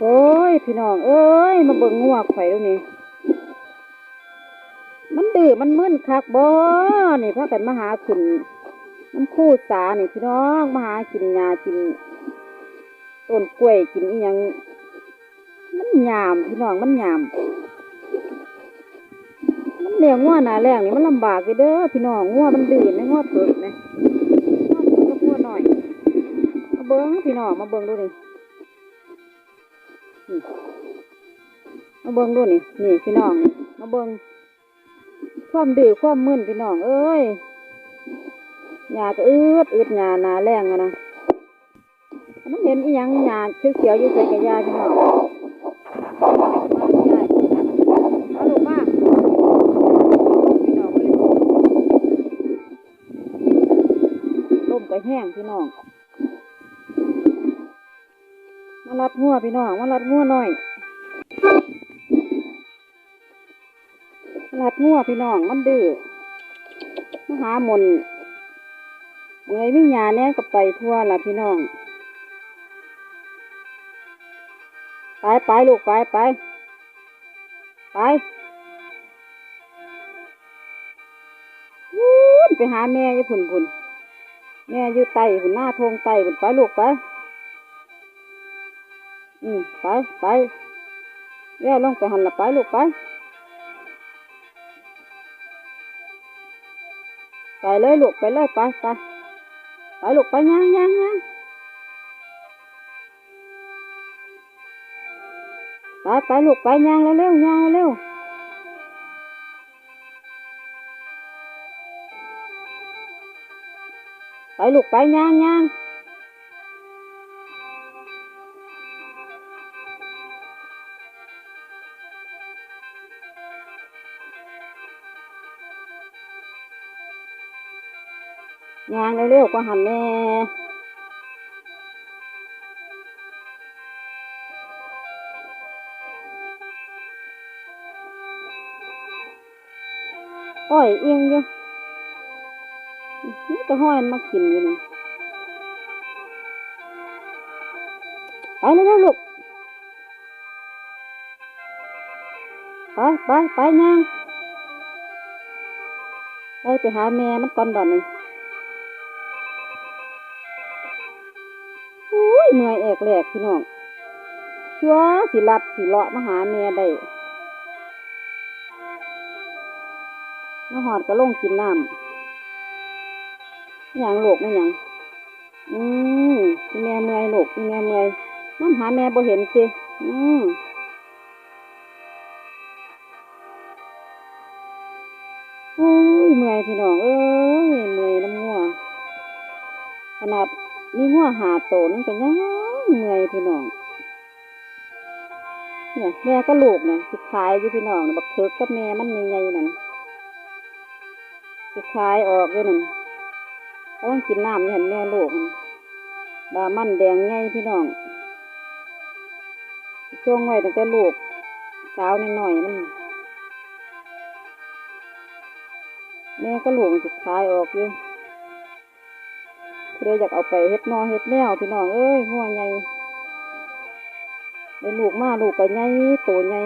โอ้ย พี่น้อง เอ้ย มาเบิ่งงัวข่อยดูนี่ มันดื้อมันมึนคักบ่นี่พากันมาหากินน้ำคู่สานี่พี่น้องมาหากินหญ้ากินต้นกล้วยกินอีหยัง มันหยามพี่น้องมันหยามมันเลี้ยงงัวหนาแรงนี่มันลำบากไปเด้อพี่น้องงัวมันดื้อไหมงัวเปิดไหมงัวเปิดก็งัวหน่อย มาเบิ้งพี่น้องมาเบิ้งดูนี่ มาเบิ้งดูนี่นี่พี่น้องนี่มาเบิ้งความดื้อความมึนพี่น้อง เอ้ยหญ้าก็อืดอืดหญ้าหนาแรงอะนะมันเห็นอีหยังหญ้าเขียวๆอยู่ใส่กระยาพี่น้องเอาลูกมาพี่น้องลมก็แห้งพี่น้อง มารัดงัวพี่น้องมารัดงัวหน่อยมารัดงัวพี่น้องมันดื้อมาหาหมนเงยวิญญาณเนี่ยก็ไปทั่วละพี่น้อง ไปไปลูกไปไปไปวู้นไปหาแม่ยี่พุ่นพุ่นแม่อยู่ไตพุ่นหน้าทงไตพุ่นไปลูกไป อืมไปไปเรียลงไปหันละไปลูกไปไปเลยลูกไปเลยไปไปไปลูกไปย่างย่างย่างไปไปลูกไปย่างเร็วเร็วย่างเร็วไปลูกไปย่างย่าง ยางเร็วๆก็หันแน่อ้อยเอียงอยู่นี่ก็ห้อยมากินอยู่นี่ไปเร็วๆลูกไปไปไปย่างไปไปหาแม่มันก่อนบ่อนนี่ แอกแหลกพี่น้องเชื่อสิรัดสิเลาะมาหาแม่ได้มาหอดก็ลงกินน้ำอิหยังโลกไม่หยังอืมพี่แม่เมื่อยโลกพี่แม่เมื่อยน้ำหาแม่บ่เห็นสิอืมอุ้ยเมื่อยพี่น้องเอ้ยเมื่อยน้ำงัวขนาดมีหัวหาโตนก็ยัง เมื่อยพี่น้อง เนี่ยแม่ก็ลูกเนี่ยสิขายอยู่พี่น้องนะบักเถิกกับแม่มันใหญ่ๆนั่นสิขายออกอยู่นั่นก็ต้องกินน้ำนี่เห็นแม่ลูกบามันแดงใหญ่พี่น้องช่วงไว้ตั้งแต่ลูกสาวนิดหน่อยมันแม่ก็ลูกมันสิขายออกอยู่ เลยอยากเอาไปเฮ็ดนอเฮ็ดแนวพี่น้องเอ้ยหัวใหญ่ได้ลูกมาลูกก็ใหญ่โตใหญ่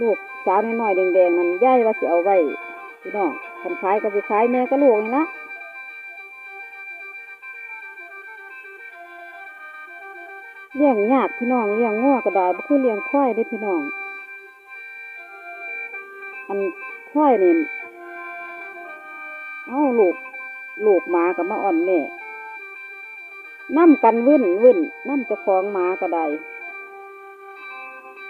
ลูกสาวน้อยๆแดงๆนั่นย่ายว่าสิเอาไว้พี่น้องคันขายก็สิขายแม่ก็ลูกนี่ละเลี้ยงยากพี่น้องเลี้ยงงัวก็ได้บ่คือเลี้ยงควายได้พี่น้อง อันควายนี่ เอาลูกลูกหมากับมาอ่อนแม่น้ำกันวิ่นวิ่นน้ำจะคล้องหมาก็ได้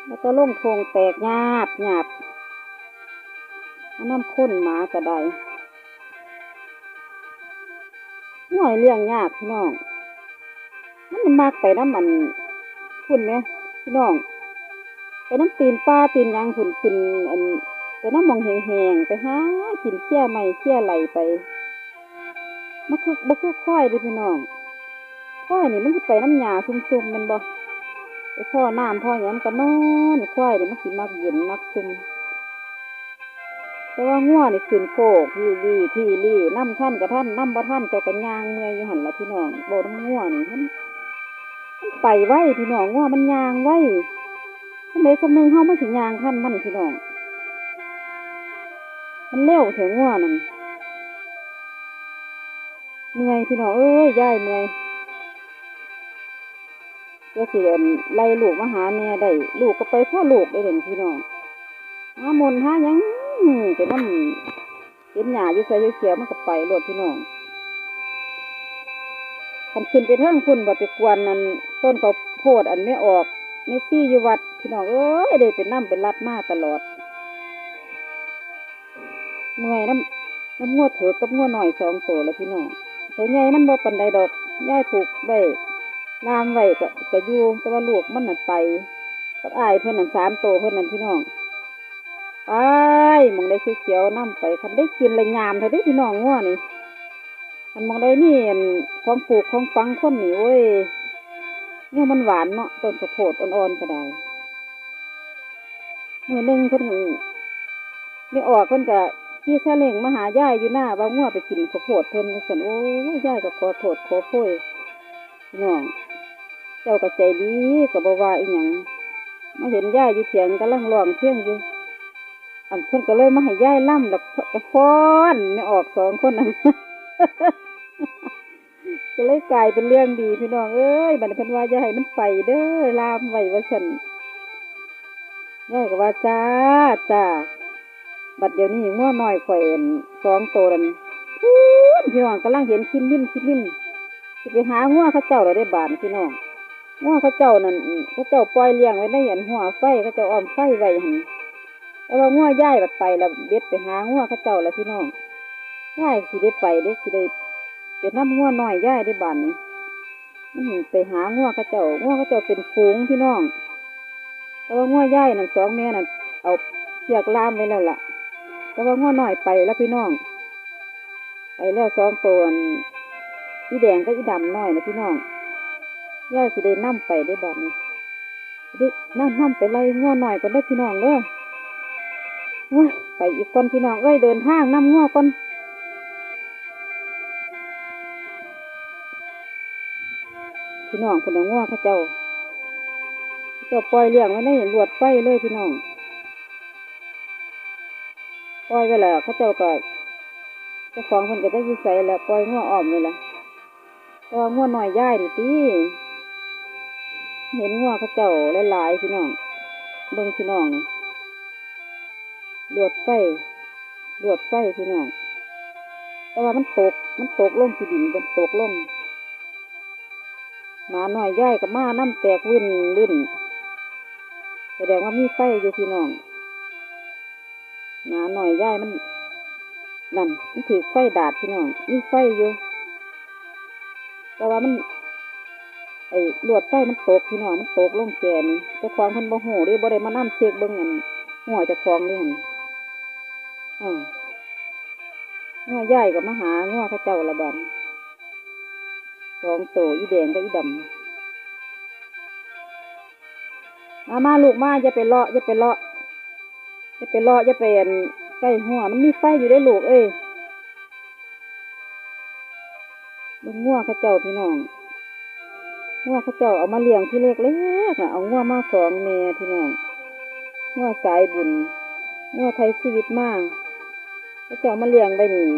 แล้วก็ล่งทงแตกหยาบหยาบน้ำข้นหมาก็ได้หน่อยเลี้ยงยากพี่น้อง มันมากไปน้ำมันคุณไหมพี่น้อง ไปน้ำตีนป้าตีนยางขุนขึ้นอัน น้ำมองแหงๆไปหากินเชี่ยไม่เชี่ยไหลไปมันคือบ่คือควายเดิพี่น้องควายนี่มันสิไปน้ำหยาซุ่มๆแมันบ่ไปพ่อน้ำพ่อหยังมันก็นอนควายนี่มันสิมักเย็นมักซุ่มแต่ว่าง่วนี่ขึ้นโคกที่รีที่รีน้ำท่านกับท่านน้ำบ่ท่านเจ้ากันยางเมื่อยอยู่หันละพี่น้องโบน้ำง่วนี่ท่านมันไปไว้พี่น้องงัวมันยางไว้สำเร็จสำนึงเฮามันสิยางทันมันพี่น้อง มันเร็วแถวงัวนั่นเมื่อยพี่น้องเอ้ยยายเมื่อยเพื่อสิเอิ้นไล่ลูกมาหาแม่ได้ลูกก็ไปพ่อลูกได้เด่นพี่น้องหามนต์หายังไปนำเห็นหญ้าอยู่ใส่เขียวมันก็ไปโลดพี่น้องคันขึ้นไปเทิงพุ่นบ่ไปกวนนั่นต้นเขาโพดอันไม่ออกไม่ซี่อยู่วัดพี่น้องเอ้ยได้เป็นน้ำเป็นรัดมาตลอด เมื่อยน้ำน้ำงวดเถอกับงวหน่อยสองตัวแล้วพี่น้องตัวใหญ่มันบ่ปันใดดอกย่ายผูกไว้ลามไว้ก็ก็อยู่แต่ว่าลูกมันนั่นไปกับอายเพื่อนนั่นสามตัวเพื่อนนั่นพี่น้องไปมองได้เขียวๆน้ำไปคันได้กินเลยยามเธอได้พี่น้องง่วนี่มันมองได้นี่อันของปลูกของฟังคนนี่โอ้ยเนี่ยมันหวานเนาะต้นข้าวโพดอ่อนๆก็ได้มือหนึ่งเพิ่นไม่ออกเพิ่นก็ ขี่ซาเล้งมาหาย่ายอยู่หน้าว่างัวไปกินข้าวโพดเพิ่นสันโอ้ยย่ายก็ขอโทษขอโพยพี่น้อง เจ้าก็ใจดีก็บ่ว่าอีหยังมาเห็นย่ายอยู่เถียงกำลังร้องเพลงอยู่ อันเพิ่นก็เลยมาให้ย่ายล่ำแล้วก็ฟ้อนไม่ออกสองคนนั้นก็เลยกลายเป็นเรื่องดีพี่น้องเอ้ยบันเพิ่นว่าย่าให้มันไปเด้อลามไว้ว่าซั่นย่ายก็ว่าจ้าจ้า บัดเดี๋ยวนี้ง้อน้อยข่อยเอ็นสองโตนันพูนพี่น้องกำลังเห็นคิมนิ่มคิมนิ่มสิไปหาง้อเขาเจ้าเราได้บานพี่น้องง้อเขาเจ้านั่นเขาเจ้าปล่อยเลี้ยงไว้ในอันหัวไฟเขาเจ้าอ้อมไฟไว้หันแต่ว่าง้อย่ายบัดไปแล้วเบ็ดไปหาง้อเขาเจ้าแล้วพี่น้องย่ายสิได้ไปเด้สิได้เป็นน้ำง้อน้อยย่ายได้บานนี้ไปหาง้อเขาเจ้าง้อเขาเจ้าเป็นฝูงพี่น้องแต่ว่าง้อย่ายนั่นสองแม่นั่นเอาเชือกล่ามไว้แล้วล่ะ แต่ว่าง้อหน้อยไปแล้วพี่น้อง ไปแล้วสองตัวอีแดงก็อีดำน้อยนะพี่น้องย่าสิได้นั่ไปได้บัดนี้ได้นั่งนั่ไปไล่ง้อหน้อยก่อนได้พี่น้องเด้อโอ้ยไปอีกคนพี่น้องเอ้ยเดินทางนั่ง้อก่อนพี่น้องคนละง้อเขาเจ้า เจ้าปล่อยเลี้ยงไว้ในลวดไฟเลยพี่น้อง ปล่อยไว้แล้วเขาเจ้าก็เจ้าของคนก็จะยิ่ใส่แล้วปล่อยงัวอ้อมเลยล่ะต่ว่างัวหน่อยย่ายดิตีเห็นงัวเขาเจ้าหลายๆพี่น้องเบิ่งพี่น้องนี่ลวดไฟลวดไฟพี่น้องแต่ว่ามันตก มันตกลงที่ดินมันตกลงหมาหน่อยย่ายกับมาน้ำแตกวิ่นลื่นแสดงว่ามีไฟอยู่พี่น้อง หนาหน่อยย่ายมันนั่นมันถือไฟดาดพี่น้องมีไฟอยู่ แต่ว่ามัน ไอ้ลวดไฟมันตกพี่น้องมันตกลงแกนเจ้าของเพิ่นบ่ฮู้เด้บ่ได้มานํเช็คเบิ่งอันหัวจ้าของนี่หั่อ่างัวย่ายกับมาหางัวเขาเจ้าละบันสองโตอีแดงกับอีดำมามาลูกมาอย่าไปเลาะอย่าไปเลาะ อย่าไปเลาะอย่าไปอันใกล้หัว มันมีไฟอยู่ได้ลูกเอ้ยเบิ่งงัวเขาเจ้าพี่น้องงัวเขาเจ้าเอามาเลี้ยงที่เล็กเล็กอะเอางัวมาสองเมพี่น้องงัวสายบุญงัวไทยชีวิตมากเขาเจ้ามาเลี้ยงไปนี่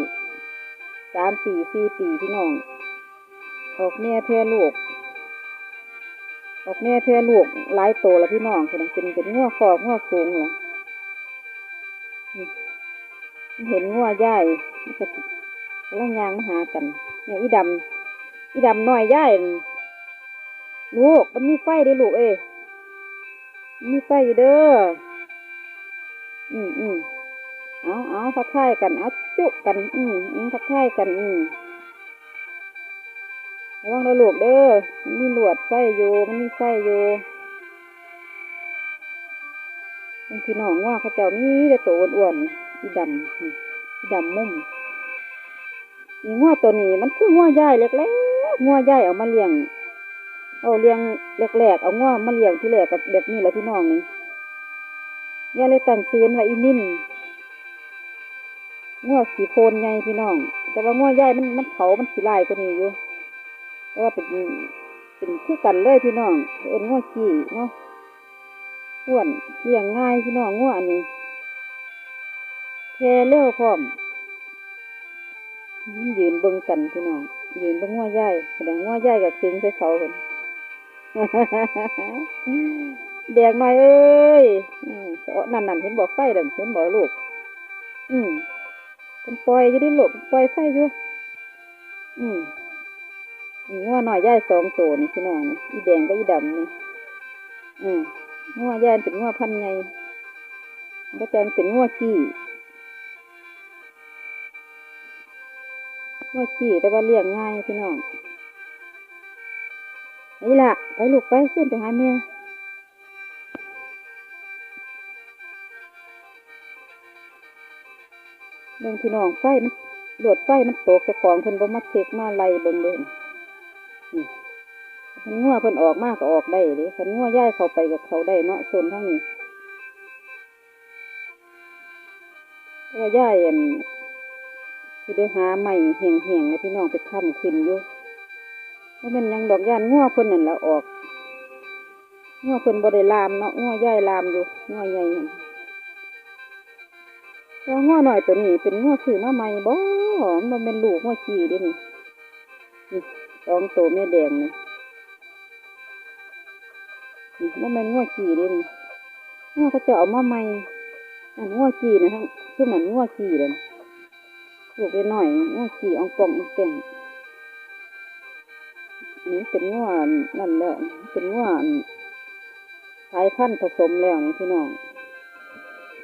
สามปีสี่ปีพี่น้องออกแม่แพร่ลูก ออกแม่แพร่ลูกหลายโตแล้วพี่น้องเป็นเป็นเป็นงัวคอกงัวโค้งเหรอ เห็นงัวย่ายก็กำลังยางมาหากัน เนี่ยอีดำอีดำน้อยย่ายลูกมันมีไฟเด้ลูกเอ้มันมีไฟอยู่เด้อ อืมอืมเอาเอาทักทายกัน เอาจุกกัน อืมอืมทักทายกัน อืมระวังเด้อลูกเด้อ มันมีหลวดไฟอยู่ มันมีไฟอยู่ บางทีน้องว่าเขาเจ้ามีแต่ตัวอ้วนๆอีดำอีดำมุ่มนี่งัวตัวนี้มันคืองัวย่ายเล็กๆงัวย่ายเอามาเลี้ยง เอาเลี้ยงแรกๆเอางัวมาเลี้ยงที่แรกกับแบบนี้แหละพี่น้องนี่ย่าเลยตั้งซื้อไว้อีนิ่นงัวสีโพนใหญ่พี่น้อง แต่ว่างัวย่ายมันมันเขามันสีลายกว่านี้อยู่แต่ว่าเป็นเป็นคือกันเลยพี่น้องเอิ้นงัวขี้เนาะ อ้วนเลี้ยงง่ายพี่น้องงัวอันนี้แค่เร็วพร้อมยืนเบิ่งกันพี่น้องยืนเบิ่งงัวใหญ่แสดงงัวใหญ่กับคึงใส่เขาเพิ่นแดกหน่อยเอ้ยนั่นนั่นเห็นบอกไฟเดังเห็นบอกลูก อืมเป็นปล่อยอยู่ดิลูกปล่อยไฟอยู่ อืมมีงัวหน่อยย่ายสองตัวนี่พี่น้องนี่อีแดงกับอีดำนี่ อืม งัวย่ายเป็นงัวพันธุ์ใหญ่ก็จะเป็นงัวขี้งัวขี้แต่ว่าเลี้ยงง่ายพี่น้องนี่ล่ะไปลูกไปขึ้นไปหาแม่เบิ่งพี่น้องไฟมันโดดไฟมันตกเจ้าของเพิ่นบ่มาเช็คมาไล่เบิ่งเลยนี่ คันงัวเพิ่นออกมาก็ออกได้เด้คันงัวย้ายเขาไปกับเขาได้เนาะโซนทั้งนี้เพราะว่าย้ายอันสิได้หาใหม่แห้งๆนะพี่น้องไปค้ำขึ้นอยู่เพรามันยังดอกย่านงัวเพิ่นนั่นละออกงัวเพิ่นบ่ได้ลามเนาะงัวย้ายลามอยู่งัวใหญ่ว่าง้อหน่อยตัวนี้เป็นง้อซื้อมาใหม่บ่มันเป็นลูกง้อขี้ด้นี่นี่สองตัวแม่แดงนี่ นี่มันเป็นง้อขี้เด้นี่ง้อเขาจะเอามาใหม่อันง้อขี้นะทั้งคือเหมือนง้อขี้เลยลูกน้อยง้อขี้องกององแต่งนี่เป็นง้อนั่นแล้วเป็นง้อสายพันธุ์ผสมแล้วนี่พี่น้อง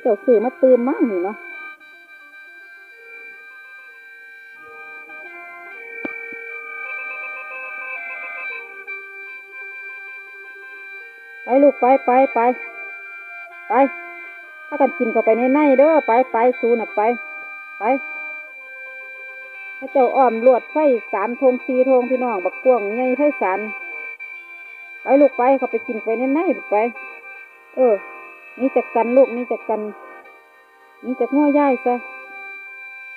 เจ้าซื้อมาตื่มมั่งนี่เนาะ ลูกไปไปไปไปถ้ากันกินเข้าไปในในเด้อไปไปสูน่ะไป ไปพระเจ้าอ้อมลวดไฟสามธงสี่ธงพี่น้องบักกวงใหญ่ไฟสารไปลูกไปเขาไปกินไปในในไป เออ นี่จักกันลูกนี่จักกัน นี่จักง้อย่ายซะ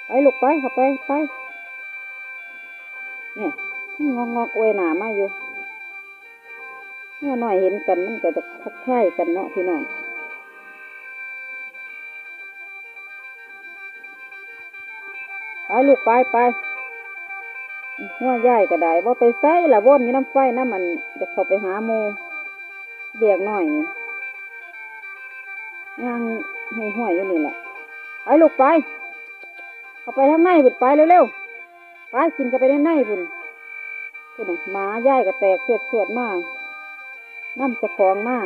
ไปลูกไปเขาไปไปเนี่ยงอกงอกๆอวยหนามาอยู่ เมื่อหน่อยเห็นกันมันก็จะทักทายกันเนาะพี่น้องไปลูกไปไปหัวย่ายก็ได้ว่าไปใส่ละวนอยู่น้ำไฟน้ำมันจะเข้าไปหาโมเดียกหน่อยย่างให้ห้วยอยู่นี่แหละไปลูกไปเข้าไปข้างในบุดไปเร็วๆไปกินเข้าไปในในบุญพุ่นน่ะหมาย่ายก็แตกเสวดเสวดมาก น้ำจะคลองมา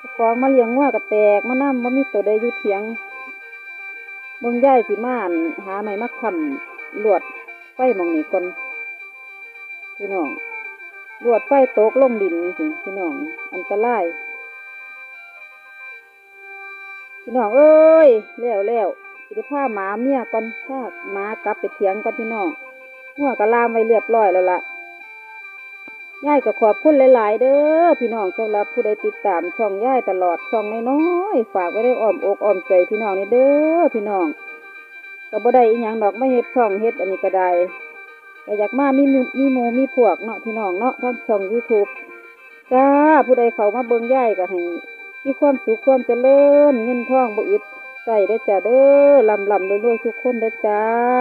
จะคลองมาเลี้ยงงัวก็แตกมาน้ำมันมีตัวใดอยู่เถียงบงย่ายสิมานหาไม้มาค้ำลวดไฟมองนี่ก่อนพี่น้องลวดไฟตกลงดินสิพี่น้อง อันตรายพี่น้องเอ้ยแล้วแล้วสิได้พาหมาเมียก่อนพาหมากลับไปเถียงก่อนพี่น้องงัวก็ลามไว้เรียบร้อยแล้วล่ะ ย่ายก็ขอบคุณหลาย ๆ เด้อพี่น้องสำหรับผู้ใดติดตามช่องย่ายตลอดช่องน้อยๆฝากไว้ได้อ้อมอกอ้อมใจพี่น้องนี่เด้อพี่น้องก็บ่ได้อีหยังดอกไม่เฮ็ดช่องเฮ็ดอันนี้ก็ได้ก็อยากมามีหมู่มีหมูมีพวกเนาะพี่น้องเนาะทั้งช่อง YouTube จ้าผู้ใดเข้ามาเบิ่งย่ายก็ให้มีความสุขความเจริญเงินทองบ่อึดใส่เด้จ้าเด้อลำลำรวยๆทุกคนเด้อจ้า